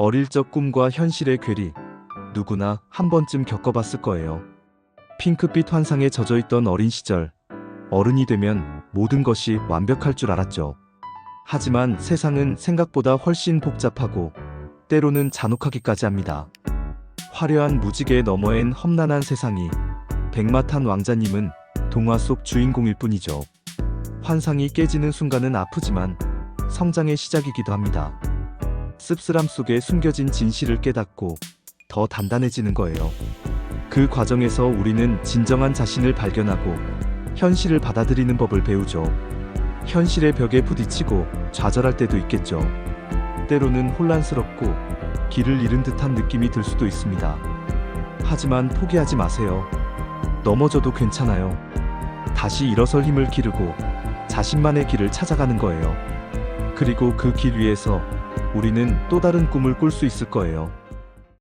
어릴 적 꿈과 현실의 괴리, 누구나 한 번쯤 겪어봤을 거예요. 핑크빛 환상에 젖어 있던 어린 시절, 어른이 되면 모든 것이 완벽할 줄 알았죠. 하지만 세상은 생각보다 훨씬 복잡하고 때로는 잔혹하기까지 합니다. 화려한 무지개 너머엔 험난한 세상이 백마탄 왕자님은 동화 속 주인공일 뿐이죠. 환상이 깨지는 순간은 아프지만 성장의 시작이기도 합니다. 씁쓸함 속에 숨겨진 진실을 깨닫고 더 단단해지는 거예요. 그 과정에서 우리는 진정한 자신을 발견하고 현실을 받아들이는 법을 배우죠. 현실의 벽에 부딪히고 좌절할 때도 있겠죠. 때로는 혼란스럽고 길을 잃은 듯한 느낌이 들 수도 있습니다. 하지만 포기하지 마세요. 넘어져도 괜찮아요. 다시 일어설 힘을 기르고 자신만의 길을 찾아가는 거예요. 그리고 그 길 위에서 우리는 또 다른 꿈을 꿀 수 있을 거예요.